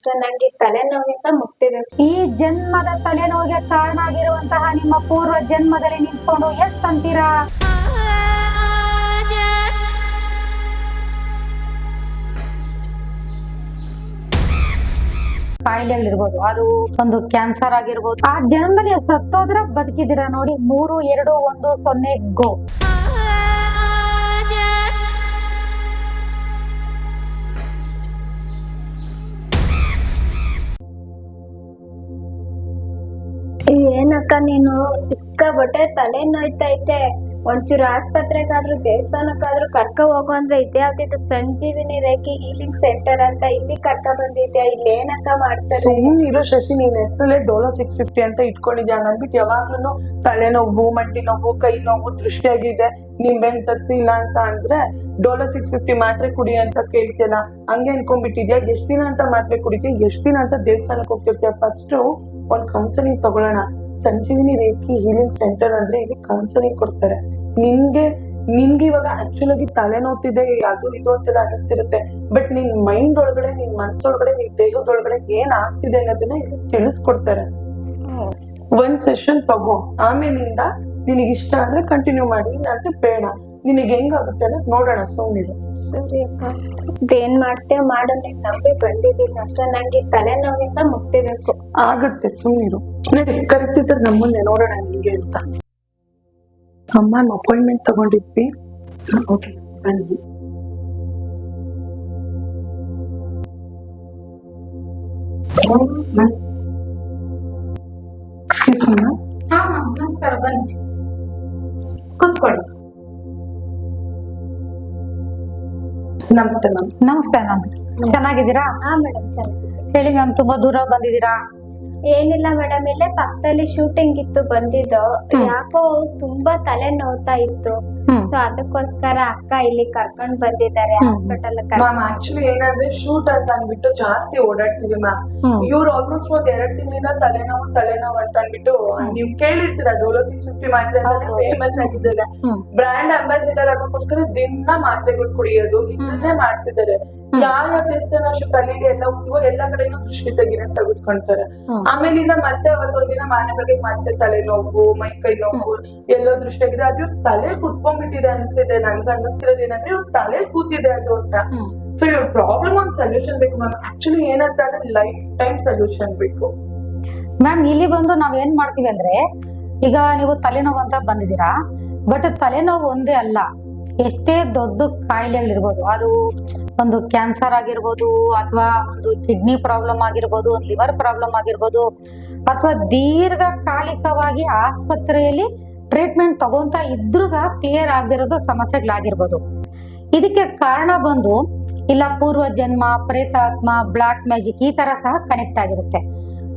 ಅಷ್ಟೇ ನಂಗೆ ತಲೆನೋವಿಂದ ಮುಕ್ತಿ ಈ ಜನ್ಮದ ತಲೆನೋವಿಗೆ ಕಾರಣ ಆಗಿರುವಂತಹ ನಿಮ್ಮ ಪೂರ್ವ ಜನ್ಮದಲ್ಲಿ ನಿಂತ್ಕೊಂಡು ಎಸ್ ಅಂತೀರಾ? ಕಾಯಿಲೆಗಳಿರ್ಬೋದು ಅದು ಒಂದು ಕ್ಯಾನ್ಸರ್ ಆಗಿರ್ಬೋದು, ಆ ಜನ್ಮದಲ್ಲಿ ಸತ್ತೋದ್ರ ಬದುಕಿದಿರಾ ನೋಡಿ, ಮೂರು, ಎರಡು, ಒಂದು, ಸೊನ್ನೆ, ಗೋ. ಏನಕ್ಕ ನೀನು ಸಿಕ್ಕಾಬಟ್ಟೆ ತಲೆ ನೋಯ್ತೈತೆ. ಒಂಚೂರು ಆಸ್ಪತ್ರೆಗಾದ್ರೂ, ದೇವಸ್ಥಾನಕ್ಕಾದ್ರೂ ಕರ್ಕ ಹೋಗು ಅಂದ್ರೆ ಇದೇ ಯಾವ್ದಿದ್ದು ಸಂಜೀವಿನಿ ರೇಖೆ ಹೀಲಿಂಗ್ ಸೆಂಟರ್ ಅಂತ ಇಲ್ಲಿ ಕರ್ಕ ಬಂದಿದ್ಯಾ? ಇಲ್ಲಿ ಏನಕ್ಕ ಮಾಡ್ತಾರೆ? ಇರೋ ಶಶಿ, ನೀನ್ ಹೆಸರಲ್ಲೇ ಡೋಲೋ ಸಿಕ್ಸ್ ಫಿಫ್ಟಿ ಅಂತ ಇಟ್ಕೊಂಡಿದ್ಯಾ? ಅನ್ಬಿಟ್ಟು ಯಾವಾಗ್ಲೂ ತಲೆನೋವು ಮಂಡಿ ನೋವು, ಕೈ ನೋವು ದೃಷ್ಟಿಯಾಗಿದೆ. ನೀನ್ ಬೆನ್ ತರ್ಸಿಲ್ಲ ಅಂತ ಅಂದ್ರೆ ಡೋಲೋ ಸಿಕ್ಸ್ ಫಿಫ್ಟಿ ಮಾತ್ರೆ ಕುಡಿ ಅಂತ ಕೇಳ್ತಿಯಲ್ಲ, ಹಂಗೆ ಅನ್ಕೊಂಡ್ಬಿಟ್ಟಿದ್ಯಾ? ಎಷ್ಟ್ ದಿನ ಅಂತ ಮಾತ್ರೆ ಕುಡಿತೀಯ? ಎಷ್ಟ್ ದಿನ ಅಂತ ದೇವಸ್ಥಾನಕ್ಕೆ ಹೋಗ್ತಿರ್ತೀಯ? ಫಸ್ಟ್ ಒಂದ್ ಕೌನ್ಸಿಲಿಂಗ್ ತಗೊಳ್ಳೋಣ. ಸಂಜೀವಿನಿ ರೇಖಿ ಹೀಲಿಂಗ್ ಸೆಂಟರ್ ಅಂದ್ರೆ ಇಲ್ಲಿ ಕೌನ್ಸಿಲಿಂಗ್ ಕೊಡ್ತಾರೆ. ನಿನ್ಗೆ ನಿನ್ಗೆ ಇವಾಗ ಆಕ್ಚುಲ್ ಆಗಿ ತಲೆನೋತಿದೆ ಅದು ಇದು ಅಂತೆಲ್ಲ ಅನಿಸ್ತಿರುತ್ತೆ ಬಟ್ ನಿನ್ ಮೈಂಡ್ ಒಳಗಡೆ, ನಿನ್ ಮನ್ಸೊಳಗಡೆ, ನಿನ್ ದೇಹದೊಳಗಡೆ ಏನ್ ಆಗ್ತಿದೆ ಅನ್ನೋದನ್ನ ಇಲ್ಲಿ ತಿಳಿಸ್ಕೊಡ್ತಾರೆ. ಒಂದ್ ಸೆಷನ್ ತಗೋ. ಆಮೇಲಿಂದ ನಿನಗೆ ಇಷ್ಟ ಅಂದ್ರೆ ಕಂಟಿನ್ಯೂ ಮಾಡಿ, ಇಲ್ಲಾಂದ್ರೆ ಬೇಡ. ನಿನಗೆ ಹೆಂಗಾಗುತ್ತೆ ಅನ್ನೋದು ನೋಡೋಣ ಸುಮ್ಮನಿರು ಸರಿ ಅಕ್ಕ. ಏನ್ ಮಾಡ್ತೇವೆ ಮಾಡೋಣ ನಂಬಿ ಬಂದಿದ್ದೀನಿ. ಅಷ್ಟೇ, ನಂಗೆ ತಲೆನೋವಿಂದ ಮುಕ್ತಿ ಬೇಕು. ಆಗತ್ತೆ ಸುಮ್ಮನಿರು ನಡಿ ಕರೆಕ್ತಿದ್ರೆ ನಮ್ಮನ್ನೇ ನೋಡೋಣ ನಿಮಗೆ ಅಂತ. ಅಮ್ಮ ಅಪಾಯಿಂಟ್ಮೆಂಟ್ ತಗೊಂಡಿದ್ವಿ. ಓಕೆ ಬನ್ನಿ. ನಮಸ್ಕಾರ ಬನ್ನಿ. ಕೂತ್ಕೊಳ್ಳಿ. ನಮಸ್ತೆ ಮ್ಯಾಮ್ ನಮಸ್ತೆ ಮ್ಯಾಮ್ ಚೆನ್ನಾಗಿದ್ದೀರಾ? ಹಾ ಮೇಡಮ್ ಹೇಳಿ ಮ್ಯಾಮ್ ತುಂಬಾ ದೂರ ಬಂದಿದ್ದೀರಾ? ಏನಿಲ್ಲ ಮೇಡಮ್ ಇಲ್ಲೇ ಪಕ್ಕದಲ್ಲಿ ಶೂಟಿಂಗ್ ಇತ್ತು ಬಂದಿದ್ದು. ಯಾಕೋ ತುಂಬಾ ತಲೆ ನೋವ್ತಾ ಇತ್ತು ಸೊ ಅದಕ್ಕೋಸ್ಕರ ಅಕ್ಕ ಇಲ್ಲಿ ಕರ್ಕೊಂಡ್ ಬಂದಿದ್ದಾರೆ. ಹಾಸ್ಪಿಟಲ್ ಮ್ಯಾಮ್ ಆಕ್ಚುಲಿ ಏನಂದ್ರೆ ಶೂಟ್ ಅಂತ ಅಂದ್ಬಿಟ್ಟು ಜಾಸ್ತಿ ಓಡಾಡ್ತೀವಿ ಮ್ಯಾಮ್. ಇವ್ರು ಆಲ್ಮೋಸ್ಟ್ ಒಂದ್ ಎರಡ್ ತಿಂಗಳಿಂದ ತಲೆನೋವು ತಲೆನೋವು ಅಂತ ಅಂದ್ಬಿಟ್ಟು ನೀವ್ ಕೇಳಿರ್ತೀರ ಡೋಲೋ ಸಿಕ್ಸ್ ಫಿಫ್ಟಿ ಮಾತ್ರೆ ಫೇಮಸ್ ಆಗಿದ್ದಾರೆ. ಬ್ರಾಂಡ್ ಬ್ರ್ಯಾಂಡ್ ಅಂಬಾಸಿಡರ್ ಆಗೋಕ್ಕೋಸ್ಕರ ದಿನ ಮಾತ್ರೆಗಳು ಕುಡಿಯೋದು ಇದನ್ನೇ ಮಾಡ್ತಿದ್ದಾರೆ. ಯಾವ ಯಾವ ದೇವಸ್ಥಾನ ಕಲೀಲಿ ಎಲ್ಲ ಹೋಗ್ತೀವೋ ಎಲ್ಲಾ ಕಡೆನೂ ದೃಷ್ಟಿ ತೆಗಿನ ತೆಗೆಸ್ಕೊಂತಾರೆ. ಆಮೇಲಿಂದ ಮತ್ತೆ ಅವತ್ತೊಂದಿನ ಮಾನೆ ಬಗ್ಗೆ ಮತ್ತೆ ತಲೆನೋವು ಮೈ ಕೈ ನೋವು ಎಲ್ಲೋ ದೃಷ್ಟಿ ಆಗಿದೆ ಅದ್ರ ತಲೆ ಕುತ್ಕೊಂಡ್ಬಿಟ್ಟಿದೆ. ಅನಿಸ್ತಿದೆ ನನ್ಗೆ ಅನ್ನಿಸ್ತಿರೋದು ಏನಂದ್ರೆ ಇವ್ರ ತಲೆ ಕೂತಿದೆ ಅದು ಅಂತ. ಸೊ ಇವ್ರ ಪ್ರಾಬ್ಲಮ್ ಒಂದ್ ಸೊಲ್ಯೂಷನ್ ಬೇಕು ಮ್ಯಾಮ್ ಆಕ್ಚುಲಿ ಏನಂತ ಅಂದ್ರೆ ಲೈಫ್ ಟೈಮ್ ಸೊಲ್ಯೂಷನ್ ಬೇಕು. ಮ್ಯಾಮ್ ಇಲ್ಲಿ ಬಂದು ನಾವ್ ಏನ್ ಮಾಡ್ತೀವಿ ಅಂದ್ರೆ ಈಗ ನೀವು ತಲೆನೋವು ಅಂತ ಬಂದಿದ್ದೀರಾ ಬಟ್ ತಲೆನೋವು ಒಂದೇ ಅಲ್ಲ ಎಷ್ಟೇ ದೊಡ್ಡ ಕಾಯಿಲೆಗಳಿರ್ಬೋದು ಅದು ಒಂದು ಕ್ಯಾನ್ಸರ್ ಆಗಿರ್ಬೋದು ಅಥವಾ ಒಂದು ಕಿಡ್ನಿ ಪ್ರಾಬ್ಲಮ್ ಆಗಿರ್ಬೋದು ಒಂದು ಲಿವರ್ ಪ್ರಾಬ್ಲಮ್ ಆಗಿರ್ಬೋದು ಅಥವಾ ದೀರ್ಘಕಾಲಿಕವಾಗಿ ಆಸ್ಪತ್ರೆಯಲ್ಲಿ ಟ್ರೀಟ್ಮೆಂಟ್ ತಗೊಂತ ಇದ್ರೂ ಸಹ ಕ್ಲಿಯರ್ ಆಗದಿರೋದು ಸಮಸ್ಯೆಗಳಾಗಿರ್ಬೋದು. ಇದಕ್ಕೆ ಕಾರಣ ಬಂದು ಇಲ್ಲ ಪೂರ್ವ ಜನ್ಮ ಪ್ರೇತಾತ್ಮ ಬ್ಲಾಕ್ ಮ್ಯಾಜಿಕ್ ಈ ತರ ಸಹ ಕನೆಕ್ಟ್ ಆಗಿರುತ್ತೆ.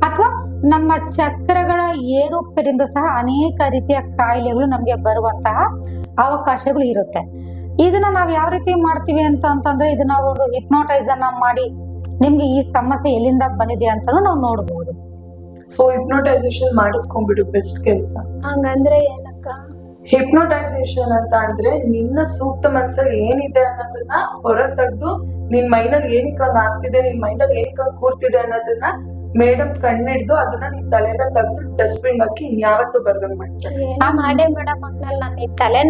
ಅಥವಾ ನಮ್ಮ ಚಕ್ರಗಳ ಏರುಪರಿಂದ ಸಹ ಅನೇಕ ರೀತಿಯ ಕಾಯಿಲೆಗಳು ನಮಗೆ ಬರುವಂತಹ ಅವಕಾಶಗಳು ಇರುತ್ತೆ. ಇದನ್ನ ನಾವು ಯಾವ ರೀತಿ ಮಾಡ್ತೀವಿ ಅಂತ ಅಂತಂದ್ರೆ ಇದನ್ನ ಒಂದು ಹಿಪ್ನೋಟೈಸ್ ಅನ್ನ ಮಾಡಿ ನಿಮ್ಗೆ ಈ ಸಮಸ್ಯೆ ಎಲ್ಲಿಂದ ಬಂದಿದೆ ಅಂತಾನು ನಾವು ನೋಡಬಹುದು ಸೊ ಹಿಪ್ನೋಟೈಸೇಷನ್ ಮಾಡಿಸ್ಕೊಂಡ್ಬಿಡು ಬೆಸ್ಟ್ ಕೆಲಸ. ಹಂಗಂದ್ರೆ ಹಿಪ್ನೋಟೈಸೇಷನ್ ಅಂತ ಅಂದ್ರೆ ನಿನ್ನ ಸೂಕ್ತ ಮನ್ಸಲ್ಲಿ ಏನಿದೆ ಅನ್ನೋದನ್ನ ಹೊರ ತೆಗ್ದು ನಿನ್ ಮೈಂಡಲ್ಲಿ ಏನಕ್ಕೆ ಹಂಗ್ ಆಗ್ತಿದೆ ನಿನ್ ಮೈಂಡಲ್ಲಿ ಏನಕ್ಕೆ ಹಂಗ್ ಕೂರ್ತಿದೆ ಅನ್ನೋದನ್ನ ಮೇಡಮ್ ಕಣ್ಣಿಡ್ದು ಅದನ್ನ ನಿನ್ ತಲೆಯಿಂದ ತೆಗ್ದು ಡಸ್ಟ್ಬಿನ್ ಹಾಕಿ ಇನ್ಯಾವತ್ತೂ ಬರ್ದಂಗ್ ಮಾಡ್ತಾರೆ. ನಾನ್ ಮಾಡೇ ಮೇಡಮ್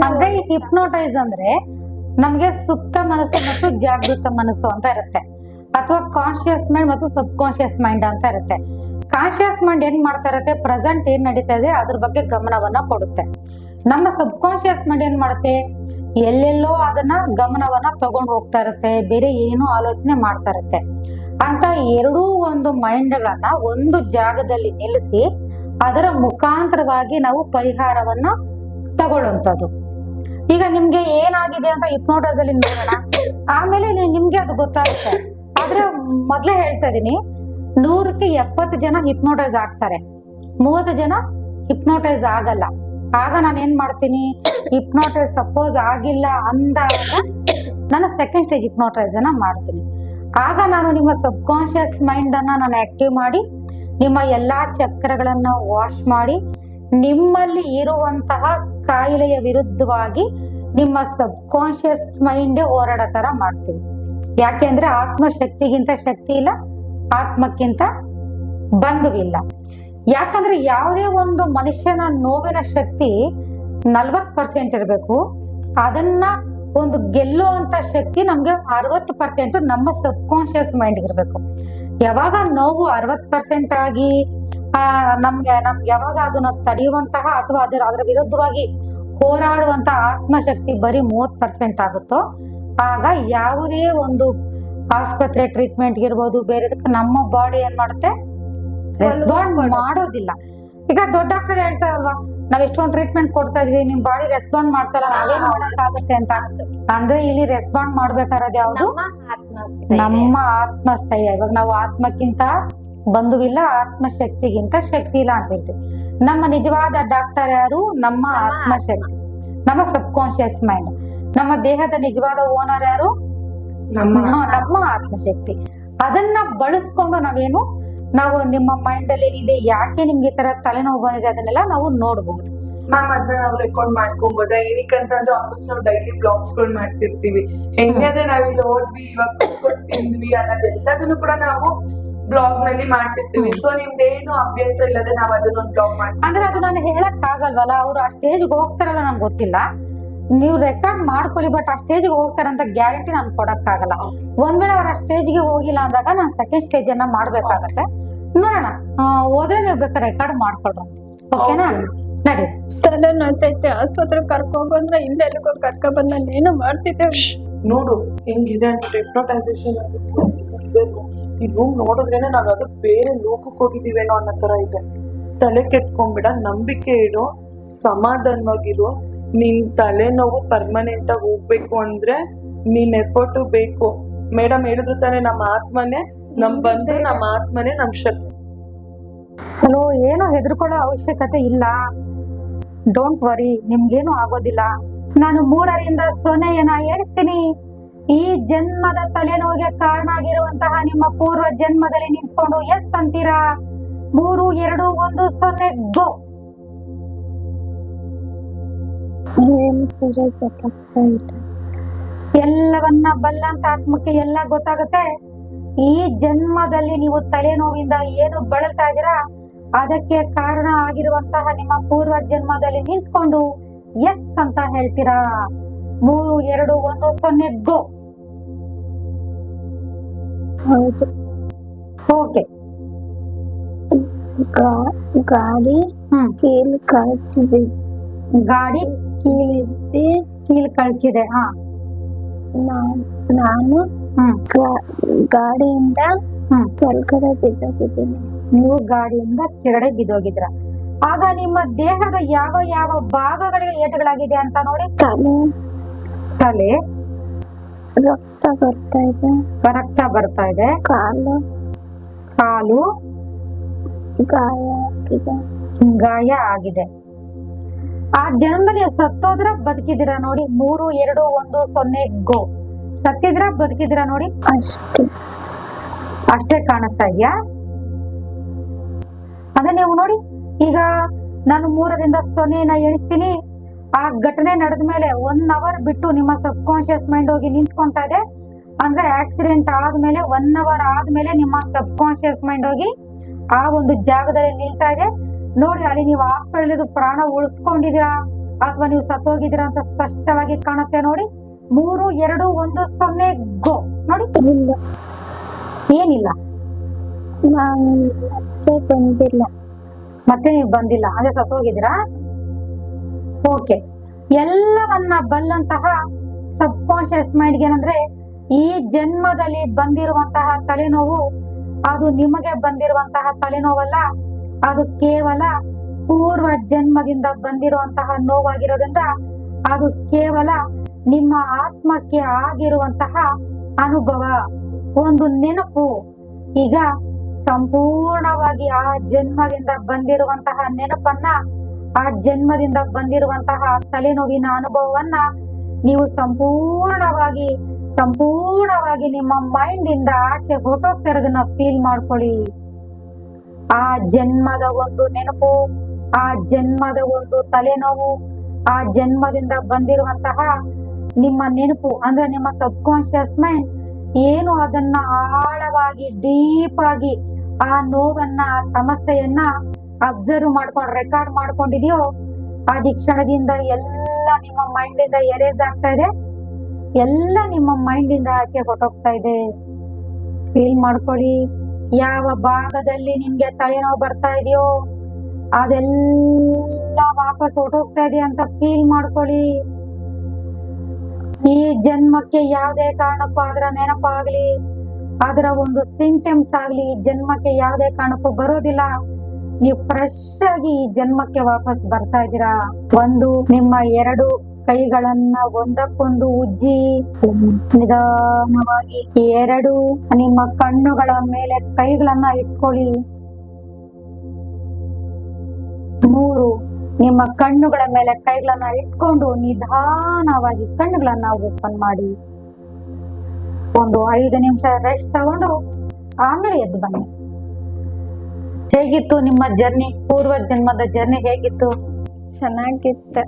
ಅಂದ್ರೆ ಈ ಹಿಪ್ನೋಟೈಸ್ ಅಂದ್ರೆ ನಮ್ಗೆ ಸುಪ್ತ ಮನಸ್ಸು ಮತ್ತು ಜಾಗೃತ ಮನಸ್ಸು ಅಂತ ಇರುತ್ತೆ. ಅಥವಾ ಕಾನ್ಶಿಯಸ್ ಮೈಂಡ್ ಮತ್ತು ಸಬ್ ಕಾನ್ಶಿಯಸ್ ಮೈಂಡ್ ಅಂತ ಇರುತ್ತೆ. ಕಾನ್ಶಿಯಸ್ ಮೈಂಡ್ ಏನ್ ಮಾಡ್ತಾ ಇರುತ್ತೆ? ಪ್ರೆಸೆಂಟ್ ಏನ್ ನಡೀತಾ ಇದೆ? ಅದ್ರ ಬಗ್ಗೆ ಗಮನವನ್ನ ಕೊಡುತ್ತೆ. ನಮ್ಮ ಸಬ್ ಕಾನ್ಶಿಯಸ್ ಮೈಂಡ್ ಏನ್ ಮಾಡುತ್ತೆ? ಎಲ್ಲೆಲ್ಲೋ ಅದನ್ನ ಗಮನವನ್ನ ತಗೊಂಡು ಹೋಗ್ತಾ ಇರುತ್ತೆ, ಬೇರೆ ಏನೋ ಆಲೋಚನೆ ಮಾಡ್ತಾ ಇರುತ್ತೆ. ಅಂತ ಎರಡೂ ಒಂದು ಮೈಂಡ್ಗಳನ್ನ ಒಂದು ಜಾಗದಲ್ಲಿ ನಿಲ್ಲಿಸಿ, ಅದರ ಮುಖಾಂತರವಾಗಿ ನಾವು ಪರಿಹಾರವನ್ನ ತಗೊಳ್ಳುವಂಥದ್ದು. ಈಗ ನಿಮ್ಗೆ ಏನಾಗಿದೆ ಅಂತ ಹಿಪ್ನೋಟೈಸ್ ನೋಡೋಣ. ಆಮೇಲೆ ನಿಮ್ಗೆ ಅದು ಗೊತ್ತಾಗುತ್ತೆ. ಆದ್ರೆ ಮೊದ್ಲೇ ಹೇಳ್ತಾ ಇದೀನಿ, ನೂರಕ್ಕೆ ಎಪ್ಪತ್ತು ಜನ ಹಿಪ್ನೋಟೈಸ್ ಆಗ್ತಾರೆ. ಮೂವತ್ತು ಜನ ಹಿಪ್ನೋಟೈಸ್ ಆಗಲ್ಲ. ಆಗ ನಾನು ಏನ್ ಮಾಡ್ತೀನಿ ಹಿಪ್ನೋಟೈಸ್ ಸಪೋಸ್ ಆಗಿಲ್ಲ ಅಂದಾಗ ನಾನು ಸೆಕೆಂಡ್ ಸ್ಟೇಜ್ ಹಿಪ್ನೋಟೈಸ್ ಅನ್ನ ಮಾಡ್ತೀನಿ. ಆಗ ನಾನು ನಿಮ್ಮ ಸಬ್ ಕಾನ್ಶಿಯಸ್ ಮೈಂಡ್ ಅನ್ನ ನಾನು ಆಕ್ಟಿವ್ ಮಾಡಿ, ನಿಮ್ಮ ಎಲ್ಲಾ ಚಕ್ರಗಳನ್ನ ವಾಶ್ ಮಾಡಿ, ನಿಮ್ಮಲ್ಲಿ ಇರುವಂತಹ ಕಾಯಿಲೆಯ ವಿರುದ್ಧವಾಗಿ ನಿಮ್ಮ ಸಬ್ ಕಾನ್ಶಿಯಸ್ ಮೈಂಡ್ ಹೋರಾಡೋ ತರ ಮಾಡ್ತೀವಿ ಯಾಕೆಂದ್ರೆ ಆತ್ಮಶಕ್ತಿಗಿಂತ ಶಕ್ತಿ ಇಲ್ಲ, ಆತ್ಮಕ್ಕಿಂತ ಬಂಧುವಿಲ್ಲ. ಯಾಕಂದ್ರೆ ಯಾವುದೇ ಒಂದು ಮನುಷ್ಯನ ನೋವಿನ ಶಕ್ತಿ ನಲ್ವತ್ ಪರ್ಸೆಂಟ್ ಇರಬೇಕು. ಅದನ್ನ ಒಂದು ಗೆಲ್ಲುವಂತ ಶಕ್ತಿ ನಮ್ಗೆ ಅರವತ್ತು ಪರ್ಸೆಂಟ್ ನಮ್ಮ ಸಬ್ ಕಾನ್ಶಿಯಸ್ ಮೈಂಡ್ ಇರಬೇಕು. ಯಾವಾಗ ನೋವು ಅರವತ್ ಪರ್ಸೆಂಟ್ ಆಗಿ, ಆ, ನಮ್ಗೆ ನಮ್ಗೆ ಯಾವಾಗ ಅದನ್ನ ತಡೆಯುವಂತಹ ಅಥವಾ ಅದರ ಅದರ ವಿರುದ್ಧವಾಗಿ ಹೋರಾಡುವಂತ ಆತ್ಮಶಕ್ತಿ ಬರೀ ಮೂವತ್ ಪರ್ಸೆಂಟ್ ಆಗುತ್ತೋ, ಆಗ ಯಾವುದೇ ಒಂದು ಆಸ್ಪತ್ರೆ ಟ್ರೀಟ್ಮೆಂಟ್ ಇರ್ಬೋದು, ಬೇರೆದಕ್ಕೆ ನಮ್ಮ ಬಾಡಿ ಏನ್ ಮಾಡುತ್ತೆ? ರೆಸ್ಪಾಂಡ್ ಮಾಡೋದಿಲ್ಲ. ಈಗ ದೊಡ್ಡ ಡಾಕ್ಟರ್ ಹೇಳ್ತಾರಲ್ವಾ ನಾವ್ ಎಷ್ಟೊಂದು ಟ್ರೀಟ್ಮೆಂಟ್ ಕೊಡ್ತಾ ಇದ್ವಿ ನಿಮ್ ಬಾಡಿ ರೆಸ್ಪಾಂಡ್ ಮಾಡ್ತಾರ ನಾವೇನ್ ಮಾಡಕ್ಕಾಗತ್ತೆ ಅಂತ? ಅಂದ್ರೆ ಇಲ್ಲಿ ರೆಸ್ಪಾಂಡ್ ಮಾಡ್ಬೇಕಾರದ್ ಯಾವ್ದು? ನಮ್ಮ ಆತ್ಮಸ್ಥೈರ್ಯ. ಇವಾಗ ನಾವು ಆತ್ಮಕ್ಕಿಂತ ಬಂಧುವಿಲ್ಲ ಆತ್ಮಶಕ್ತಿಗಿಂತ ಶಕ್ತಿ ಇಲ್ಲ ಅಂತ ಹೇಳ್ತೀವಿ. ನಮ್ಮ ನಿಜವಾದ ಡಾಕ್ಟರ್ ಯಾರು? ನಮ್ಮ ಆತ್ಮಶಕ್ತಿ. ನಮ್ಮ ಸಬ್ ಕಾನ್ಶಿಯಸ್ ಮೈಂಡ್ ನಮ್ಮ ದೇಹದ ನಿಜವಾದ ಓನರ್ ಯಾರು? ನಮ್ಮ ನಮ್ಮ ಆತ್ಮಶಕ್ತಿ. ಅದನ್ನ ಬಳಸ್ಕೊಂಡು ನಾವೇನು ನಾವು ನಿಮ್ಮ ಮೈಂಡ್ ಅಲ್ಲಿ ಏನಿದೆ ಯಾಕೆ ನಿಮ್ಗೆ ತರ ತಲೆನೋವು ಬಂದಿದೆ ಅದನ್ನೆಲ್ಲ ನಾವು ನೋಡಬಹುದು ಮ್ಯಾಮ್ ಅದನ್ನ ನಾವು ರೆಕಾರ್ಡ್ ಮಾಡ್ಕೊಬೋದಾ. ಏನಕ್ಕಂತಂದ್ರೆ ಆಲ್ಮೋಸ್ಟ್ ನಾವು ಡೈಲಿ ಬ್ಲಾಗ್ಸ್ಗಳು ಮಾಡ್ತಿರ್ತೀವಿ. ಹೆಂಗೆ ಅಂದ್ರೆ ನಾವ್ ಇಲ್ಲಿ ಹೋದ್ವಿ ಇವಾಗ ತಿಂದ್ವಿ ಅನ್ನೋದೆಲ್ಲದನ್ನು ಕೂಡ ನಾವು ಬ್ಲಾಗ್ನಲ್ಲಿ ಮಾಡ್ತಿರ್ತೀವಿ. ಸೊ ನಿಮ್ದೇನು ಅಭ್ಯಂತರ ಇಲ್ಲದೆ ನಾವ್ ಅದನ್ನೊಂದು ಬ್ಲಾಗ್ ಮಾಡ್ತೀವಿ. ಅಂದ್ರೆ ಅದು ನಾನು ಹೇಳಕ್ ಆಗಲ್ವಲ್ಲ ಅವ್ರು ಆ ಸ್ಟೇಜ್ ಹೋಗ್ತಾರಲ್ಲ ನಂಗೆ ಗೊತ್ತಿಲ್ಲ. ನೀವು ರೆಕಾರ್ಡ್ ಮಾಡ್ಕೊಳ್ಳಿ ಬಟ್ ಆ ಸ್ಟೇಜ್ಗೆ ಹೋಗ್ತಾರಂತ ಗ್ಯಾರಂಟಿ ನಾನು ಕೊಡಕ್ಕಾಗಲ್ಲ. ಒಂದ್ ವೇಳೆ ಅವ್ರ ಆ ಸ್ಟೇಜ್ಗೆ ಹೋಗಿಲ್ಲ ಅಂದಾಗ ನಾನು ಸೆಕೆಂಡ್ ಸ್ಟೇಜ್ ಅನ್ನ ಮಾಡ್ಬೇಕಾಗತ್ತೆ. ನೋಡೋಣ ಆ, ಹೋದ್ರೆ ನೀವು ಬೇಕಾದ್ರೆ ರೆಕಾರ್ಡ್ ಮಾಡ್ಕೊಳ್ರಿ ಓಕೆನಾ. ನಡಿ. ತಲೆ ನೋಯ್ತೈತೆ ಆಸ್ಪತ್ರೆ ಕರ್ಕೊಂಡ್ ಬಂದ್ರೆ ಇಲ್ಲೇ ಎಲ್ಲಿಗೋ ಕರ್ಕ ಬಂದ್ ನಾನು ಏನೋ ಮಾಡ್ತಿದ್ದೆ. ನೋಡು ಹೆಂಗಿದೆ ಅಂತ ಹಿಪ್ನೋಟೈಸೇಷನ್ ಇದು ನೋಡಿದ್ರೇನೆ ನಾವ್ ಅದು ಬೇರೆ ಲೋಕಕ್ಕೆ ಹೋಗಿದೀವೇನೋ ಅನ್ನೋ ತರ ಇದೆ. ತಲೆ ಕೆಡ್ಸ್ಕೊಂಡ್ಬಿಡ ನಂಬಿಕೆ ಇಡು ಸಮಾಧಾನವಾಗಿರು. ನಿನ್ ತಲೆನೋವು ಪರ್ಮನೆಂಟ್ ಆಗಿ ಹೋಗ್ಬೇಕು ಅಂದ್ರೆ ನಿನ್ ಎಫರ್ಟ್ ಬೇಕು. ಮೇಡಮ್ ಹೇಳಿದ್ರು ತಾನೆ ನಮ್ಮ ಆತ್ಮನೇ ನಮ್ ಬಂದು ನಮ್ಮ ಆತ್ಮನೇ ನಮ್ ಶಕ್ತಿ. ಹಲೋ ಏನು ಹೆದರ್ಕೊಳ್ಳೋ ಅವಶ್ಯಕತೆ ಇಲ್ಲ. ಡೋಂಟ್ ವರಿ ನಿಮ್ಗೇನು ಆಗೋದಿಲ್ಲ. ನಾನು ಮೂರರಿಂದ ಸೊನ್ನೆಯನ್ನ ಏರಿಸ್ತೀನಿ. ಈ ಜನ್ಮದ ತಲೆನೋವಿಗೆ ಕಾರಣ ಆಗಿರುವಂತಹ ನಿಮ್ಮ ಪೂರ್ವ ಜನ್ಮದಲ್ಲಿ ನಿಂತ್ಕೊಂಡು ಎಸ್ ಅಂತೀರಾ? ಮೂರು ಎರಡು ಒಂದು ಸೊನ್ನೆ ಗೋ ಏನು ಸೀರಿಯಸ್ ಇಲ್ಲ ಎಲ್ಲವನ್ನ ಬಲ್ಲಂತ ಆತ್ಮಕ್ಕೆ ಎಲ್ಲ ಗೊತ್ತಾಗುತ್ತೆ? ಈ ಜನ್ಮದಲ್ಲಿ ನೀವು ತಲೆನೋವಿಂದ ಏನು ಬಳಲ್ತಾ ಇದ್ದೀರಾ? ಅದಕ್ಕೆ ಕಾರಣ ಆಗಿರುವಂತಹ ನಿಮ್ಮ ಪೂರ್ವ ಜನ್ಮದಲ್ಲಿ ನಿಂತ್ಕೊಂಡು ಎಸ್ ಅಂತ ಹೇಳ್ತೀರಾ? ಮೂರು ಎರಡು ಒಂದು ಸೊನ್ನೆ ಗೋ. ಹೌದು. ಓಕೆ. ಗಾಡಿ ಕಳ್ಸಿದೆ ಗಾಡಿ ಕೀಲಿದ್ದೆ ಕೀಲ್ ಕಳಿಸಿದೆ. ಹಾ. ನಾನ್- ಹ್ಮ್. ಗಾಡಿಯಿಂದ ಹ್ಮ್. ಕೆಳಗಡೆ ಬಿದ್ದೋಗಿದ್ದೀನಿ. ನೀವು ಗಾಡಿಯಿಂದ ಕೆಳಗಡೆ ಬಿದ್ದೋಗಿದ್ರ ಆಗ ನಿಮ್ಮ ದೇಹದ ಯಾವ ಯಾವ ಭಾಗಗಳಿಗೆ ಏಟುಗಳಾಗಿದೆ ಅಂತ ನೋಡಿ. ತಲೆ. ತಲೆ. ರಕ್ತ ಬರ್ತಾ ಇದೆ. ರಕ್ತ ಬರ್ತಾ ಇದೆ. ಕಾಲು. ಕಾಲು. ಗಾಯ ಆಗಿದೆ. ಗಾಯ ಆಗಿದೆ. ಆ ಜನ್ಮದಲ್ಲಿ ಸತ್ತೋದ್ರ ಬದುಕಿದಿರ ನೋಡಿ ಮೂರು ಎರಡು ಒಂದು ಸೊನ್ನೆ ಗೋ. ಸತ್ತಿದ್ರ ಬದುಕಿದಿರ ನೋಡಿ? ಅಷ್ಟೇ. ಅಷ್ಟೇ ಕಾಣಿಸ್ತಾ ಇದ್ಯಾ? ಅದೇ ನೀವು ನೋಡಿ ಈಗ ನಾನು ಮೂರರಿಂದ ಸೊನ್ನೆಯನ್ನ ಎಣಿಸ್ತೀನಿ. ಆ ಘಟನೆ ನಡೆದ ಮೇಲೆ ಒನ್ ಅವರ್ ಬಿಟ್ಟು ನಿಮ್ಮ ಸಬ್ ಕಾನ್ಶಿಯಸ್ ಮೈಂಡ್ ಹೋಗಿ ನಿಂತ್ಕೊಂತಾ ಇದೆ. ಅಂದ್ರೆ ಆಕ್ಸಿಡೆಂಟ್ ಆದ್ಮೇಲೆ ಒನ್ ಅವರ್ ಆದ್ಮೇಲೆ ನಿಮ್ಮ ಸಬ್ ಕಾನ್ಶಿಯಸ್ ಮೈಂಡ್ ಹೋಗಿ ಆ ಒಂದು ಜಾಗದಲ್ಲಿ ನಿಲ್ತಾ ಇದೆ. ನೋಡಿ ಅಲ್ಲಿ ನೀವು ಹಾಸ್ಪಿಟಲ್ ಪ್ರಾಣ ಉಳಿಸ್ಕೊಂಡಿದ್ದೀರಾ? ಅಥವಾ ನೀವು ಸತ್ತೋಗಿದ್ದೀರಾ ಅಂತ ಸ್ಪಷ್ಟವಾಗಿ ಕಾಣುತ್ತೆ ನೋಡಿ. ಮೂರು ಎರಡು ಒಂದು ಸೊನ್ನೆ ಗೋ. ನೋಡಿ. ಏನಿಲ್ಲ. ಬಂದಿಲ್ಲ. ಮತ್ತೆ ನೀವು ಬಂದಿಲ್ಲ. ಅಂದ್ರೆ ಸತ್ತೋಗಿದ್ದೀರಾ? ಓಕೆ. ಎಲ್ಲವನ್ನ ಬಲ್ಲಂತಹ ಸಬ್ ಕಾನ್ಶಿಯಸ್ ಮೈಂಡ್ ಏನಂದ್ರೆ ಈ ಜನ್ಮದಲ್ಲಿ ಬಂದಿರುವಂತಹ ತಲೆನೋವು ಅದು ನಿಮಗೆ ಬಂದಿರುವಂತಹ ತಲೆನೋವಲ್ಲ ಅದು ಕೇವಲ ಪೂರ್ವ ಜನ್ಮದಿಂದ ಬಂದಿರುವಂತಹ ನೋವಾಗಿರೋದ್ರಿಂದ ಅದು ಕೇವಲ ನಿಮ್ಮ ಆತ್ಮಕ್ಕೆ ಆಗಿರುವಂತಹ ಅನುಭವ, ಒಂದು ನೆನಪು. ಈಗ ಸಂಪೂರ್ಣವಾಗಿ ಆ ಜನ್ಮದಿಂದ ಬಂದಿರುವಂತಹ ನೆನಪನ್ನ, ಆ ಜನ್ಮದಿಂದ ಬಂದಿರುವಂತಹ ತಲೆನೋವಿನ ಅನುಭವವನ್ನ ನೀವು ಸಂಪೂರ್ಣವಾಗಿ ಸಂಪೂರ್ಣವಾಗಿ ನಿಮ್ಮ ಮೈಂಡ್ ಇಂದ ಆಚೆ ಹೊರಟೋಗ್ತಿರೋದನ್ನ ಫೀಲ್ ಮಾಡ್ಕೊಳ್ಳಿ. ಆ ಜನ್ಮದ ಒಂದು ನೆನಪು, ಆ ಜನ್ಮದ ಒಂದು ತಲೆನೋವು, ಆ ಜನ್ಮದಿಂದ ಬಂದಿರುವಂತಹ ನಿಮ್ಮ ನೆನಪು, ಅಂದ್ರೆ ನಿಮ್ಮ ಸಬ್ ಕಾನ್ಶಿಯಸ್ ಮೈಂಡ್ ಏನು ಅದನ್ನ ಆಳವಾಗಿ, ಡೀಪ್ ಆಗಿ ಆ ನೋವನ್ನ, ಆ ಸಮಸ್ಯೆಯನ್ನ ಅಬ್ಸರ್ವ್ ಮಾಡ್ಕೊಂಡು, ರೆಕಾರ್ಡ್ ಮಾಡ್ಕೊಂಡಿದೆಯೋ, ಆ ಕ್ಷಣದಿಂದ ಎಲ್ಲ ನಿಮ್ಮ ಮೈಂಡ್ ಇಂದ ಎರೇಸ್ ಆಗ್ತಾ ಇದೆ. ಎಲ್ಲ ನಿಮ್ಮ ಮೈಂಡ್ ಇಂದ ಆಚೆ ಹೊಟ್ಟೋಗ್ತಾ ಇದೆ. ಫೀಲ್ ಮಾಡ್ಕೊಳ್ಳಿ. ಯಾವ ಭಾಗದಲ್ಲಿ ನಿಮ್ಗೆ ತಲೆನೋವು ಬರ್ತಾ ಇದೆಯೋ ಅದೆಲ್ಲ ವಾಪಸ್ ಹೊಟ್ಟೋಗ್ತಾ ಇದೆ ಅಂತ ಫೀಲ್ ಮಾಡ್ಕೊಳ್ಳಿ. ಈ ಜನ್ಮಕ್ಕೆ ಯಾವುದೇ ಕಾರಣಕ್ಕೂ ಅದರ ನೆನಪಾಗ್ಲಿ. ಅದರ ಒಂದು ಸಿಂಟಮ್ಸ್ ಆಗ್ಲಿ, ಈ ಜನ್ಮಕ್ಕೆ ಯಾವುದೇ ಕಾರಣಕ್ಕೂ ಬರೋದಿಲ್ಲ. ನೀವು ಫ್ರೆಶ್ ಆಗಿ ಈ ಜನ್ಮಕ್ಕೆ ವಾಪಸ್ ಬರ್ತಾ ಇದ್ದೀರಾ. ಒಂದು, ನಿಮ್ಮ ಎರಡು ಕೈಗಳನ್ನ ಒಂದಕ್ಕೊಂದು ಉಜ್ಜಿ, ನಿಧಾನವಾಗಿ ಎರಡು ನಿಮ್ಮ ಕಣ್ಣುಗಳ ಮೇಲೆ ಕೈಗಳನ್ನ ಇಟ್ಕೊಳ್ಳಿ. ಮೂರು, ನಿಮ್ಮ ಕಣ್ಣುಗಳ ಮೇಲೆ ಕೈಗಳನ್ನ ಇಟ್ಕೊಂಡು ನಿಧಾನವಾಗಿ ಕಣ್ಣುಗಳನ್ನ ಓಪನ್ ಮಾಡಿ. ಒಂದು ಐದು ನಿಮಿಷ ರೆಸ್ಟ್ ತಗೊಂಡು ಆಮೇಲೆ ಎದ್ದು ಬನ್ನಿ. ಹೇಗಿತ್ತು ನಿಮ್ಮ ಜರ್ನಿ ಪೂರ್ವ ಜನ್ಮದ ಜರ್ನಿ ಹೇಗಿತ್ತು? ಚೆನ್ನಾಗಿತ್ತ.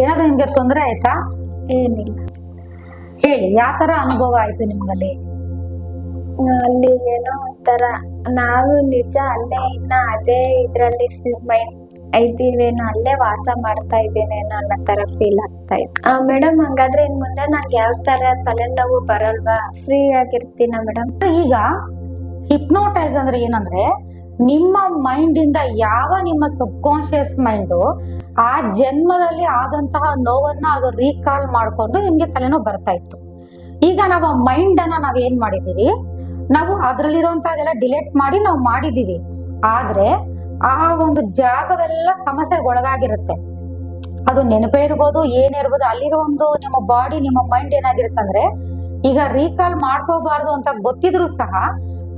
ಏನಾದ್ರು ನಿಮ್ಗೆ ತೊಂದರೆ ಆಯ್ತಾ? ಏನಿಲ್ಲ. ಹೇಳಿ ಯಾವ ತರ ಅನುಭವ ಆಯ್ತು ನಿಮ್ಗಲ್ಲಿ ಅಲ್ಲಿ ಏನೋ ಒಂಥರ ನಾವು ನಿಜ ಅಲ್ಲೇ ಇನ್ನ ಅದೇ ಇದ್ರಲ್ಲಿ ಮೈಂಡ್ ಐತಿವೇನೋ ಅಲ್ಲೇ ವಾಸ ಮಾಡ್ತಾ ಇದ್ದೇನೇನೋ ಅನ್ನೋ ತರ ಫೀಲ್ ಆಗ್ತಾ ಇತ್ತು. ಮೇಡಮ್ ಹಂಗಾದ್ರೆ ಇನ್ ಮುಂದೆ ನಂಗೆ ಯಾವ ತರ ತಲೆನೋವು ಬರಲ್ವಾ? ಫ್ರೀ ಆಗಿರ್ತೀನ ಮೇಡಮ್ ಈಗ ಹಿಪ್ನೋಟೈಸ್ ಅಂದ್ರೆ ಏನಂದ್ರೆ ನಿಮ್ಮ ಮೈಂಡ್ ಇಂದ ಯಾವ ನಿಮ್ಮ ಸಬ್ ಕಾನ್ಶಿಯಸ್ ಮೈಂಡ್ ಆ ಜನ್ಮದಲ್ಲಿ ಆದಂತಹ ನೋವನ್ನ ಅದು ರೀಕಾಲ್ ಮಾಡ್ಕೊಂಡು ನಿಮ್ಗೆ ತಲೆನೋವು ಬರ್ತಾ ಇತ್ತು. ಈಗ ನಾವು ಮೈಂಡ್ ಅನ್ನ ನಾವ್ ಏನ್ ಮಾಡಿದೀವಿ ನಾವು ಅದ್ರಲ್ಲಿರುವಂತದೆಲ್ಲ ಡಿಲೀಟ್ ಮಾಡಿ ನಾವು ಮಾಡಿದೀವಿ ಆದ್ರೆ ಆ ಒಂದು ಜಾಗವೆಲ್ಲ ಸಮಸ್ಯೆಗೆ ಒಳಗಾಗಿರುತ್ತೆ ಅದು ನೆನಪೇ ಇರ್ಬೋದು ಏನಿರ್ಬೋದು ಅಲ್ಲಿರೋ ಒಂದು ನಿಮ್ಮ ಬಾಡಿ ನಿಮ್ಮ ಮೈಂಡ್ ಏನಾಗಿರುತ್ತೆ ಅಂದ್ರೆ ಈಗ ರೀಕಾಲ್ ಮಾಡ್ಕೋಬಾರ್ದು ಅಂತ ಗೊತ್ತಿದ್ರು ಸಹ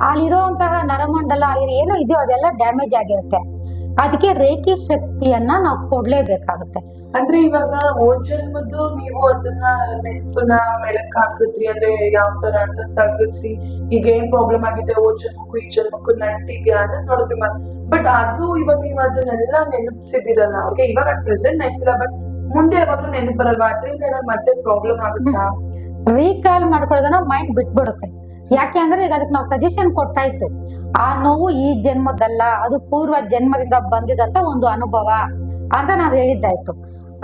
ಅಲ್ಲಿರುವಂತಹ ನರಮಂಡಲ ಅಲ್ಲಿ ಏನೋ ಇದೆಯೋ ಅದೆಲ್ಲ ಡ್ಯಾಮೇಜ್ ಆಗಿರುತ್ತೆ. ಅದಕ್ಕೆ ರೇಖಿ ಶಕ್ತಿಯನ್ನ ನಾವು ಕೊಡ್ಲೇಬೇಕಾಗುತ್ತೆ. ಅಂದ್ರೆ ಇವಾಗ ಓಜನ್ಮದ್ದು ಜನ್ಮದ್ದು ನೀವು ಅದನ್ನ ನೆನಪನ್ನ ಮೆಲಕ್ ಹಾಕಿದ್ರಿ ಅಂದ್ರೆ ಯಾವ ತರ ಅಂತ ತಗಸಿ ಈಗ ಏನ್ ಪ್ರಾಬ್ಲಮ್ ಆಗಿದೆ ಹೋದ್ ಜನ್ಮಕ್ಕೂ ಈ ಜನ್ಮಕ್ಕೂ ನಂಟಿದ್ಯಾ ಅಂತ ನೋಡಿದ್ವಿ ಬಟ್ ಅದು ಇವಾಗ ನೀವು ಅದನ್ನೆಲ್ಲ ನೆನಪಿಸಿದಿರಲ್ಲ ಅವ್ರಿಗೆ ಇವಾಗ ಪ್ರೆಸೆಂಟ್ ನೆನಪಿಲ್ಲ ಬಟ್ ಮುಂದೆ ಯಾವಾಗ್ಲೂ ನೆನಪು ಬರಲ್ವಾ? ಅದ್ರಿಂದ ಏನಾದ್ರು ಮತ್ತೆ ಪ್ರಾಬ್ಲಮ್ ಆಗುತ್ತಾ? ರೀಕಾಲ್ ಮಾಡ್ಕೊಳ್ಳೋದನ್ನ ಮೈಂಡ್ ಬಿಟ್ಬಿಡುತ್ತೆ. ಯಾಕೆ ಅಂದ್ರೆ ಈಗ ಅದಕ್ಕೆ ನಾವು ಸಜೆಷನ್ ಕೊಡ್ತಾ ಇತ್ತು. ಆ ನೋವು ಈ ಜನ್ಮದಲ್ಲ ಅದು ಪೂರ್ವ ಜನ್ಮದಿಂದ ಬಂದಿದಂತ ಒಂದು ಅನುಭವ ಅಂತ ನಾವ್ ಹೇಳಿದ್ದಾಯ್ತು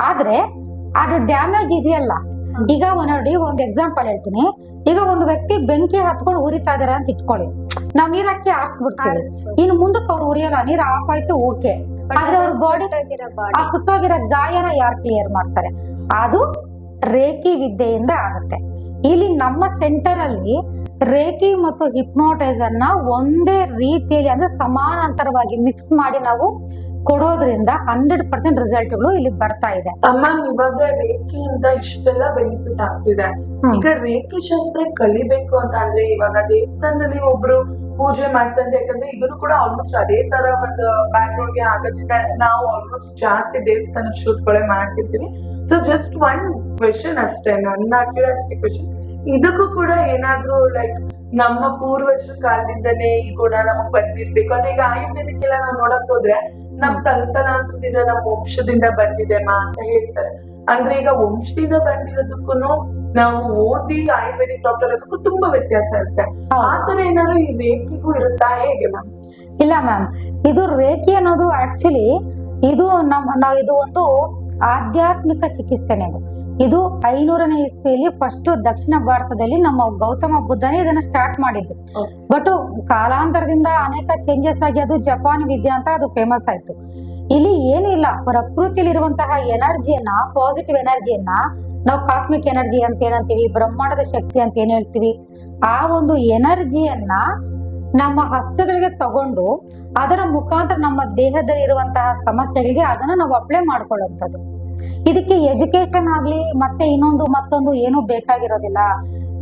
ಆದ್ರೆ ಅದು ಡ್ಯಾಮೇಜ್ ಇದೆಯಲ್ಲ. ಈಗ ನೋಡಿ ಒಂದ್ ಎಕ್ಸಾಂಪಲ್ ಹೇಳ್ತೀನಿ. ಈಗ ಒಂದು ವ್ಯಕ್ತಿ ಬೆಂಕಿ ಹತ್ಕೊಂಡು ಉರಿತಾ ಇದಾರೆ ಅಂತ ಇಟ್ಕೊಳ್ಳಿ. ನಾವ್ ನೀರಕ್ಕೆ ಆರ್ಸ್ಬಿಡ್ತೀವಿ. ಇನ್ ಮುಂದಕ್ಕೆ ಅವ್ರು ಉರಿಯಲ್ಲ ನೀರ್ ಆಫ್ ಆಯ್ತು ಓಕೆ ಆದ್ರೆ ಅವ್ರ ಬಾಡಿ ಆ ಸುತ್ತೋಗಿರೋ ಗಾಯನ ಯಾರು ಕ್ಲಿಯರ್ ಮಾಡ್ತಾರೆ? ಅದು ರೇಖಿ ವಿದ್ಯೆಯಿಂದ ಆಗುತ್ತೆ. ಇಲ್ಲಿ ನಮ್ಮ ಸೆಂಟರ್ ಅಲ್ಲಿ ರೇಖಿ ಮತ್ತು ಹಿಪ್ನೋಟೈಸ್ ಅನ್ನ ಒಂದೇ ರೀತಿಯಲ್ಲಿ ಅಂದ್ರೆ ಸಮಾನಾಂತರವಾಗಿ ಮಿಕ್ಸ್ ಮಾಡಿ ನಾವು ಕೊಡೋದ್ರಿಂದ ಹಂಡ್ರೆಡ್ ಪರ್ಸೆಂಟ್ ರಿಸಲ್ಟ್ಗಳು ಇಲ್ಲಿ ಬರ್ತಾ ಇದೆ. ಅಮ್ಮ ಇವಾಗ ರೇಖೆಯಿಂದ ಇಷ್ಟೆಲ್ಲ ಬೆನಿಫಿಟ್ ಆಗ್ತಿದೆ. ಈಗ ರೇಖೆ ಶಾಸ್ತ್ರ ಕಲಿಬೇಕು ಅಂತ ಅಂದ್ರೆ ಇವಾಗ ದೇವಸ್ಥಾನದಲ್ಲಿ ಒಬ್ರು ಪೂಜೆ ಮಾಡ್ತಾರೆ ಯಾಕಂದ್ರೆ ಇದನ್ನು ಕೂಡ ಆಲ್ಮೋಸ್ಟ್ ಅದೇ ತರ ಒಂದು ಬ್ಯಾಕ್ ಗ್ರೌಂಡ್ಗೆ ಆಗೋದ್ರಿಂದ ನಾವು ಆಲ್ಮೋಸ್ಟ್ ಜಾಸ್ತಿ ದೇವಸ್ಥಾನ ಶೂಟ್ಗಳೇ ಮಾಡ್ತಿರ್ತೀವಿ. ಸೊ ಜಸ್ಟ್ ಒನ್ ಕ್ವೆಶನ್ ಅಷ್ಟೇ ನನ್ನ ಕ್ಯೂರಿಯಾಸಿಟಿ ಕ್ವೆಶನ್ ಇದಕ್ಕೂ ಕೂಡ ಏನಾದ್ರೂ ಲೈಕ್ ನಮ್ಮ ಪೂರ್ವಜರ ಕಾಲದಿಂದನೇ ಈ ಗುಣ ನಮಗ್ ಬಂದಿರ್ಬೇಕು. ಅಂದ್ರೆ ಈಗ ಆಯುರ್ವೇದಕ್ಕೆಲ್ಲ ನಾವು ನೋಡಕ್ ಹೋದ್ರೆ ನಮ್ ತಲತಲಾಂತರದಿಂದ ನಮ್ಮ ವಂಶದಿಂದ ಬಂದಿದೆ ಮಾ ಅಂತ ಹೇಳ್ತಾರೆ. ಅಂದ್ರೆ ಈಗ ವಂಶದಿಂದ ಬಂದಿರೋದಕ್ಕೂ ನಾವು ಓದಿ ಆಯುರ್ವೇದಿಕ್ ಡಾಕ್ಟರ್ ಅದಕ್ಕೂ ತುಂಬಾ ವ್ಯತ್ಯಾಸ ಇರುತ್ತೆ. ಆತರ ಏನಾದ್ರು ಈ ರೇಖೆಗೂ ಇರುತ್ತಾ ಹೇಗೆ ಮ್ಯಾಮ್? ಇಲ್ಲ ಮ್ಯಾಮ್ ಇದು ರೇಖೆ ಅನ್ನೋದು ಆಕ್ಚುಲಿ ಇದು ನಮ್ಮ ನಾವು ಇದು ಒಂದು ಆಧ್ಯಾತ್ಮಿಕ ಚಿಕಿತ್ಸೆನೇ ಇದು ಇದು ಐನೂರನೇ ಇಸ್ವಿಯಲ್ಲಿ ಫಸ್ಟ್ ದಕ್ಷಿಣ ಭಾರತದಲ್ಲಿ ನಮ್ಮ ಗೌತಮ ಬುದ್ಧನೇ ಇದನ್ನ ಸ್ಟಾರ್ಟ್ ಮಾಡಿದ್ದು. ಬಟ್ ಕಾಲಾಂತರದಿಂದ ಅನೇಕ ಚೇಂಜಸ್ ಆಗಿ ಅದು ಜಪಾನ್ ವಿದ್ಯೆ ಅಂತ ಅದು ಫೇಮಸ್ ಆಯ್ತು. ಇಲ್ಲಿ ಏನು ಇಲ್ಲ. ಪ್ರಕೃತಿಲಿರುವಂತಹ ಎನರ್ಜಿಯನ್ನ ಪಾಸಿಟಿವ್ ಎನರ್ಜಿಯನ್ನ ನಾವು ಕಾಸ್ಮಿಕ್ ಎನರ್ಜಿ ಅಂತ ಏನಂತೀವಿ ಬ್ರಹ್ಮಾಂಡದ ಶಕ್ತಿ ಅಂತ ಏನ್ ಹೇಳ್ತೀವಿ ಆ ಒಂದು ಎನರ್ಜಿಯನ್ನ ನಮ್ಮ ಹಸ್ತಗಳಿಗೆ ತಗೊಂಡು ಅದರ ಮುಖಾಂತರ ನಮ್ಮ ದೇಹದಲ್ಲಿ ಇರುವಂತಹ ಸಮಸ್ಯೆಗಳಿಗೆ ಅದನ್ನ ನಾವು ಅಪ್ಲೈ ಮಾಡ್ಕೊಳ್ಳುವಂಥದ್ದು. ಇದಕ್ಕೆ ಎಜುಕೇಶನ್ ಆಗ್ಲಿ, ಮತ್ತೆ ಇನ್ನೊಂದು ಮತ್ತೊಂದು ಏನು ಬೇಕಾಗಿರೋದಿಲ್ಲ.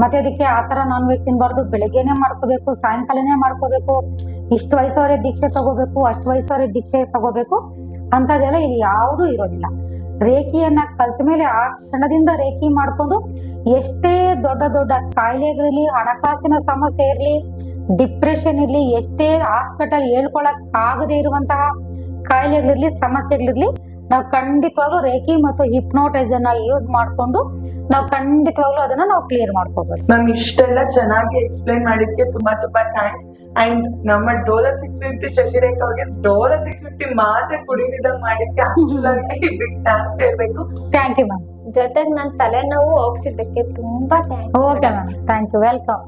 ಮತ್ತೆ ಅದಕ್ಕೆ ಆತರ ನಾನ್ ವೆಜ್ ತಿನ್ಬಾರ್ದು, ಬೆಳಿಗ್ಗೆನೆ ಮಾಡ್ಕೋಬೇಕು, ಸಾಯಂಕಾಲನೆ ಮಾಡ್ಕೋಬೇಕು, ಇಷ್ಟು ವಯಸ್ಸವರೆ ದೀಕ್ಷೆ ತಗೋಬೇಕು, ಅಷ್ಟು ವಯಸ್ಸವರೆ ದೀಕ್ಷೆ ತಗೋಬೇಕು ಅಂತದೆಲ್ಲ ಇಲ್ಲಿ ಯಾವುದು ಇರೋದಿಲ್ಲ. ರೇಖಿಯನ್ನ ಕಲ್ತ ಮೇಲೆ ಆ ಕ್ಷಣದಿಂದ ರೇಖಿ ಮಾಡ್ಕೊಂಡು ಎಷ್ಟೇ ದೊಡ್ಡ ದೊಡ್ಡ ಕಾಯಿಲೆಗಳಿರ್ಲಿ, ಹಣಕಾಸಿನ ಸಮಸ್ಯೆ ಇರ್ಲಿ ಡಿಪ್ರೆಷನ್ ಇರ್ಲಿ, ಎಷ್ಟೇ ಹಾಸ್ಪಿಟಲ್ ಹೇಳ್ಕೊಳಕ್ ಆಗದೆ ಇರುವಂತಹ ಕಾಯಿಲೆಗಳಿರ್ಲಿ, ಸಮಸ್ಯೆಗಳಿರ್ಲಿ ನಾವು ಖಂಡಿತವಾಗ್ಲೂ ರೇಖಿ ಮತ್ತು ಹಿಪ್ನೋಟೈಸ್ ಅನ್ನ ಯೂಸ್ ಮಾಡ್ಕೊಂಡು ನಾವು ಖಂಡಿತವಾಗ್ಲೂ ಅದನ್ನ ನಾವು ಕ್ಲಿಯರ್ ಮಾಡ್ಕೋಬಹುದು ಮ್ಯಾಮ್ ಇಷ್ಟೆಲ್ಲ ಚೆನ್ನಾಗಿ ಎಕ್ಸ್ಪ್ಲೈನ್ ಮಾಡಿದ್ಕೆ ತುಂಬಾ ತುಂಬಾ ಥ್ಯಾಂಕ್ಸ್ ಅಂಡ್ ನಮ್ಮ ಡೋಲೋ ಸಿಕ್ಸ್ ಫಿಫ್ಟಿ ಶಶಿರೇಖ ಅವ್ರಿಗೆ ಡೋಲೋ ಸಿಕ್ಸ್ ಫಿಫ್ಟಿ ಮಾತ್ರ ಕುಡಿದಿದ್ದಂಗ್ ಮಾಡಿದ್ಕೆ ಆಕ್ಚುಲ್ ಆಗಿ ಬಿಗ್ ಥ್ಯಾಂಕ್ಸ್ ಹೇಳ್ಬೇಕು. ಥ್ಯಾಂಕ್ ಯು ಮ್ಯಾಮ್ ಜೊತೆಗೆ ನನ್ ತಲೆನೋವು ಹೋಗ್ಸಿದ್ದಕ್ಕೆ ತುಂಬಾ thanks okay ma'am thank you welcome